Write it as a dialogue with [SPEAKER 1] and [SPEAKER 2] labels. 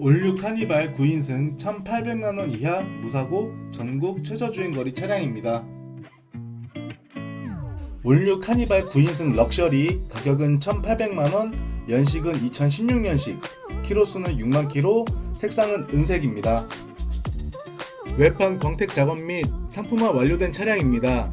[SPEAKER 1] 올류 카니발 9인승 1,800만원 이하 무사고 전국 최저주행거리 차량입니다. 올류 카니발 9인승 럭셔리 가격은 1,800만원, 연식은 2016년식, 키로수는 6만 키로, 색상은 은색입니다. 외판 광택 작업 및 상품화 완료된 차량입니다.